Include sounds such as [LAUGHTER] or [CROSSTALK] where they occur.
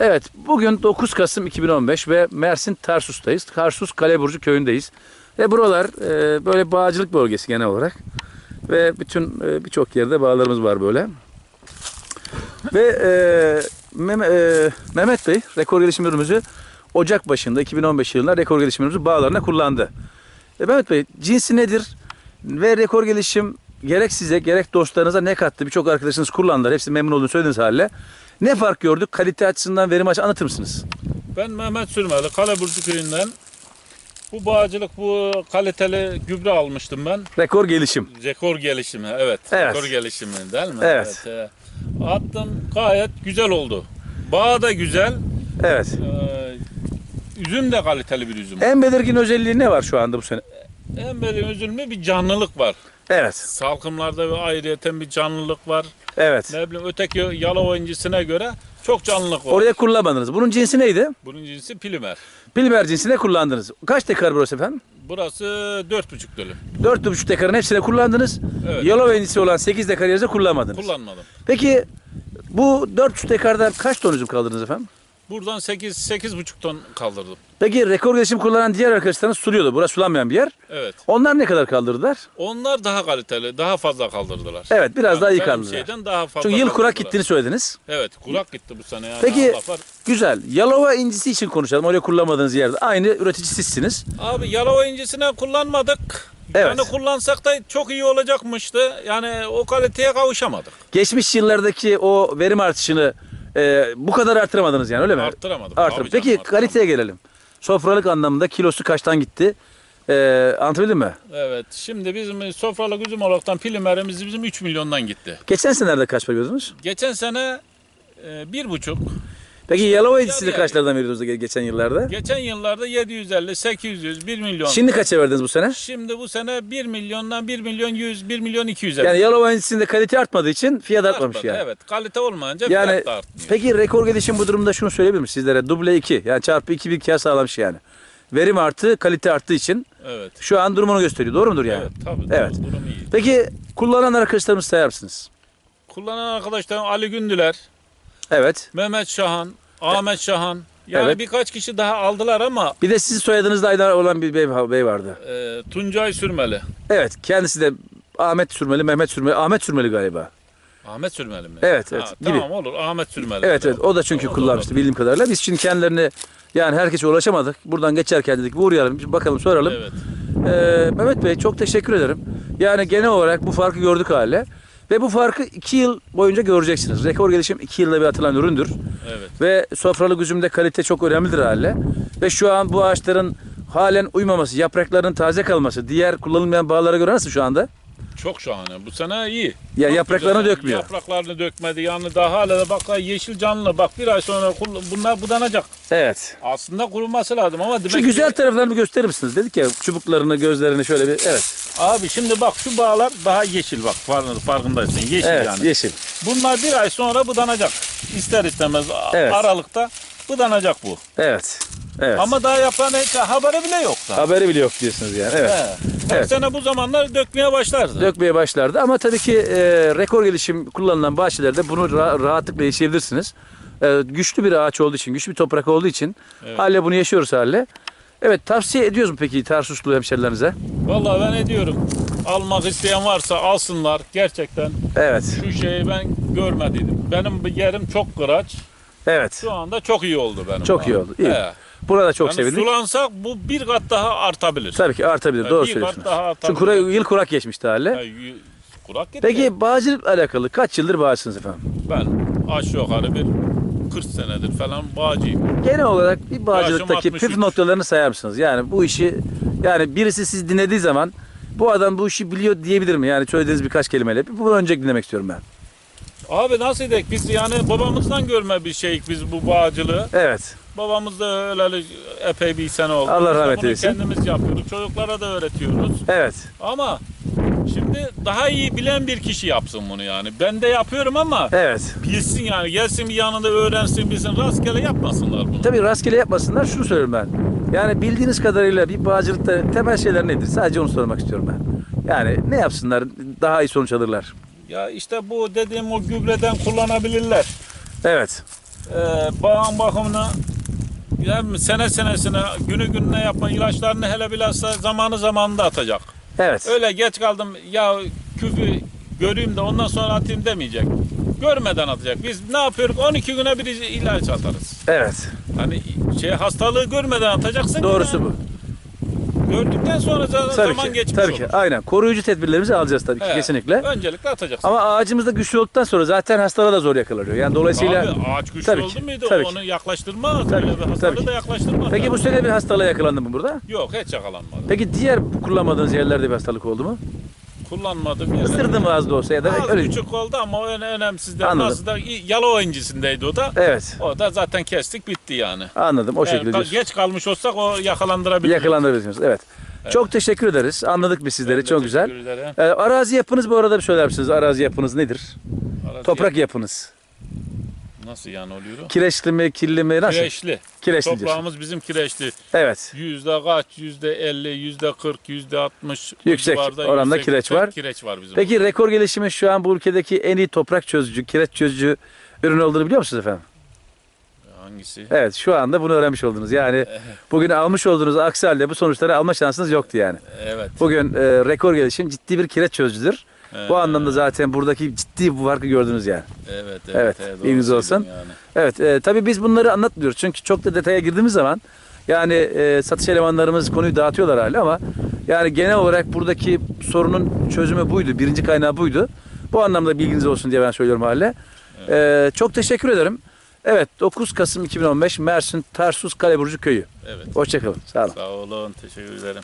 Evet, bugün 9 Kasım 2015 ve Mersin Tarsus'tayız. Tarsus Kaleburcu köyündeyiz. Ve buralar e, böyle bağcılık bölgesi genel olarak. Ve bütün e, birçok yerde bağlarımız var böyle. Ve e, Mem- e, Mehmet Bey rekor gelişim ürünümüzü Ocak başında 2015 yılında rekor gelişim ürünümüzü bağlarına kullandı. E, Mehmet Bey cinsi nedir? Ve rekor gelişim gerek size gerek dostlarınıza ne kattı? Birçok arkadaşınız kullandılar. Hepsi memnun olduğunu söylediğiniz halde. Ne fark gördük? Kalite açısından, verim açısından anlatır mısınız? Ben Mehmet Sürmeli, Kaleburcu köyünden. Bu bağcılık, bu kaliteli gübre almıştım ben. Rekor gelişim. Rekor gelişimi, evet. Evet. Rekor gelişimi değil mi? Evet. e, attım, gayet güzel oldu. Bağ da güzel, Evet. e, üzüm de kaliteli bir üzüm. En belirgin özelliği ne var şu anda bu sene? En belirgin üzümde bir canlılık var. Evet. Salkımlarda bir ayrıyeten bir canlılık var. Evet. Ne bileyim öteki Yalova incisine göre çok canlılık var. Oraya kullanmadınız. Bunun cinsi neydi? Bunun cinsi Pilimer. Pilmer cinsine kullandınız. Kaç dekar burası efendim? Burası 4,5 dönüm. 4,5 dekarın hepsine kullandınız. Evet. Yalova incisi olan 8 dekar yerinize kullanmadınız. Kullanmadım. Peki bu 4,5 dekardan kaç ton üzüm kaldırdınız efendim? Buradan 8 8,5 ton kaldırdım. Peki rekor gelişim kullanan diğer arkadaşlarınız suluyordu. Burası sulanmayan bir yer. Evet. Onlar ne kadar kaldırdılar? Onlar daha kaliteli, daha fazla kaldırdılar. Evet biraz daha iyi Benim kaldırdılar. şeyden daha fazla Çünkü yıl kurak kaldırdılar. gittiğini söylediniz. Evet, kurak gitti bu sene yani. Peki- Allah var. Güzel. Yalova incisi için konuşalım. Oraya kullanmadığınız yerde. Aynı üretici sizsiniz. Abi Yalova incisine kullanmadık. Evet. Yani kullansak da çok iyi olacakmıştı. Yani o kaliteye kavuşamadık. Geçmiş yıllardaki o verim artışını e, bu kadar artıramadınız yani öyle mi? Arttıramadık. Artır. Peki canım, kaliteye gelelim. Sofralık anlamında kilosu kaçtan gitti? E, anlatabildim mi? Evet. Şimdi bizim sofralık üzüm olaraktan pilimerimiz bizim 3 milyondan gitti. Geçen senelerde kaç para veriyordunuz? Geçen sene e, bir buçuk. Peki Yalova incisini yani. kaçlardan veriyordunuz ge- geçen yıllarda? Geçen yıllarda 750, 800, 1 milyon. Şimdi kaça verdiniz bu sene? Şimdi bu sene 1 milyondan 1 milyon 100, 1 milyon 200 Yani Yalova incisinde kalite artmadığı için fiyat artmamış yani. Evet. Kalite olmayınca Yani fiyat da artmıyor. peki rekor gelişim bu durumda şunu söyleyebilir miyim sizlere? Duble 2 yani çarpı 2 bir kere sağlamış yani. Verim artı kalite arttığı için Evet. şu an durumunu gösteriyor. Doğru mudur yani? Evet tabii. Evet. Durum, iyi. Peki kullanan arkadaşlarımız sayar mısınız? Kullanan arkadaşlarım Ali Gündüler, Evet. Mehmet Şahan, Ahmet Şahan. Yani Evet. birkaç kişi daha aldılar ama Bir de sizin soyadınızda aynı olan bir bey, bey vardı. e, Tuncay Sürmeli. Evet. Kendisi de Ahmet Sürmeli, Mehmet Sürmeli, Ahmet Sürmeli galiba. Ahmet Sürmeli mi? Evet, evet, Ha, gibi. Tamam olur. Ahmet Sürmeli. Evet evet o da çünkü O da kullanmıştı olur. bildiğim kadarıyla. Biz şimdi kendilerini yani herkese ulaşamadık. Buradan geçerken dedik bir uğrayalım bir bakalım soralım. Evet. Ee, Mehmet Bey çok teşekkür ederim. Yani genel olarak bu farkı gördük hale. Ve bu farkı 2 yıl boyunca göreceksiniz. Rekor gelişim 2 yılda bir atılan üründür. Evet. Ve sofralık üzümde kalite çok önemlidir hale. Ve şu an bu ağaçların halen uymaması, yapraklarının taze kalması, diğer kullanılmayan bağlara göre nasıl şu anda? Çok şahane. Bu sene iyi. Ya Çok yapraklarını güzel. dökmüyor. Yapraklarını dökmedi. Yani daha hala da bak yeşil canlı. Bak bir ay sonra bunlar budanacak. Evet. Aslında kuruması lazım ama demek Şu ki- güzel taraflarını gösterir misiniz? Dedik ya çubuklarını, gözlerini şöyle bir. Evet. Abi şimdi bak şu bağlar daha yeşil bak farkında, farkındaysın. Yeşil Evet, yani. yeşil. Bunlar bir ay sonra budanacak. İster istemez a- Evet. Aralıkta budanacak bu. Evet. Evet. Ama daha yaprağın hiç haberi bile yok da. haberi bile yok diyorsunuz yani. Evet. He. Her Evet. sene bu zamanlar dökmeye başlardı. Dökmeye başlardı ama tabii ki e, rekor gelişim kullanılan bahçelerde bunu ra- rahatlıkla yaşayabilirsiniz. E, güçlü bir ağaç olduğu için, güçlü bir toprak olduğu için hale bunu yaşıyoruz hale. Evet tavsiye ediyoruz mu peki Tarsuslu hemşerilerinize? Vallahi ben ediyorum. Almak isteyen varsa alsınlar. Gerçekten Evet. şu şeyi ben görmediydim. Benim bir yerim çok kıraç. Evet. Şu anda çok iyi oldu benim. Çok iyi oldu, iyi. He. Burada çok Yani sevindik. sulansak bu bir kat daha artabilir. Tabii ki artabilir. Yani Doğru bir kat söylüyorsunuz. daha Çünkü artabilir. kura, yıl kurak geçmişti hale. He, y- kurak gitti. Peki bağcılıkla alakalı kaç yıldır bağcısınız efendim? Ben aşağı yukarı bir 40 senedir falan bağcıyım. Genel olarak bir bağcılıktaki püf 63. noktalarını sayar mısınız? Yani bu işi yani birisi siz dinlediği zaman bu adam bu işi biliyor diyebilir mi? Yani söylediğiniz birkaç kelimeyle. Bunu önce dinlemek istiyorum ben. Abi nasıl edek biz yani babamızdan görme bir şey biz bu bağcılığı. Evet. Babamız da öyle epey bir sene oldu. Allah rahmet eylesin. Kendimiz yapıyoruz. Çocuklara da öğretiyoruz. Evet. Ama şimdi daha iyi bilen bir kişi yapsın bunu yani. Ben de yapıyorum ama Evet. bilsin yani. Gelsin bir yanında öğrensin bilsin. Rastgele yapmasınlar bunu. Tabii rastgele yapmasınlar. Şunu söylüyorum ben. Yani bildiğiniz kadarıyla bir bağcılıkta temel şeyler nedir? Sadece onu sormak istiyorum ben. Yani ne yapsınlar daha iyi sonuç alırlar. Ya işte bu dediğim o gübreden kullanabilirler. Evet. e, bağın bakımını hem sene senesine günü gününe yapma ilaçlarını hele bilhassa zamanı zamanında atacak. Evet. Öyle geç kaldım ya küfü göreyim de ondan sonra atayım demeyecek. Görmeden atacak. Biz ne yapıyoruz? 12 güne bir ilaç atarız. Evet. Hani şey hastalığı görmeden atacaksın. Doğrusu ki bu. Gördükten sonra za- Tabii zaman ki. geçmiş Tabii olur. ki. Aynen. Koruyucu tedbirlerimizi alacağız tabii ki He, kesinlikle. Öncelikle atacaksın. Ama ağacımız da güçlü olduktan sonra zaten hastalığa da zor yakalanıyor. Yani dolayısıyla Abi ağaç güçlü Tabii oldu ki, muydu tabii onu yaklaştırmaz. Tabii Öyle bir tabii da yaklaştırmaz. Peki bu sene bir hastalığa yakalandın mı burada? Yok hiç yakalanmadı. Peki diğer kullanmadığınız yerlerde bir hastalık oldu mu? Kullanmadım. yani. Isırdı mı az da olsa ya da Az öyle. küçük oldu ama en önemsiz değil. Anladım. Nasıl da Yalova incisindeydi o da. Evet. O da zaten kestik bitti yani. Anladım. O şekilde diyorsun. geç kalmış olsak o yakalandırabilir. Yakalandırabilirsiniz. Evet. Çok teşekkür ederiz. Anladık biz sizleri. Çok güzel. Ee, arazi yapınız bu arada bir söyler misiniz? Arazi yapınız nedir? Arası Toprak yapınız. Nasıl yani oluyor? Kireçli mi, kirli mi? Nasıl? Kireçli. Kireçli diyorsun. Toprağımız bizim kireçli. Evet. Yüzde kaç? Yüzde elli, yüzde kırk, yüzde altmış. Yüksek oranda yüksek kireç var. Kireç var bizim. Peki rekor gelişimi şu an bu ülkedeki en iyi toprak çözücü, kireç çözücü ürün olduğunu biliyor musunuz efendim? Hangisi? Evet şu anda bunu öğrenmiş oldunuz. Yani [LAUGHS] bugün almış olduğunuz aksi halde bu sonuçları alma şansınız yoktu yani. Evet. Bugün e, rekor gelişim ciddi bir kireç çözücüdür. Bu anlamda zaten buradaki ciddi bu farkı gördünüz yani. Evet, evet. Evet, evet, bilginiz olsun. Yani. Evet e, tabii biz bunları anlatmıyoruz. Çünkü çok da detaya girdiğimiz zaman yani e, satış elemanlarımız konuyu dağıtıyorlar hala ama yani genel olarak buradaki sorunun çözümü buydu. Birinci kaynağı buydu. Bu anlamda bilginiz olsun diye ben söylüyorum hala. E, çok teşekkür ederim. Evet 9 Kasım 2015 Mersin Tarsus Kaleburcu Köyü. Evet. Hoşçakalın. Sağ olun. Sağ olun. Teşekkür ederim.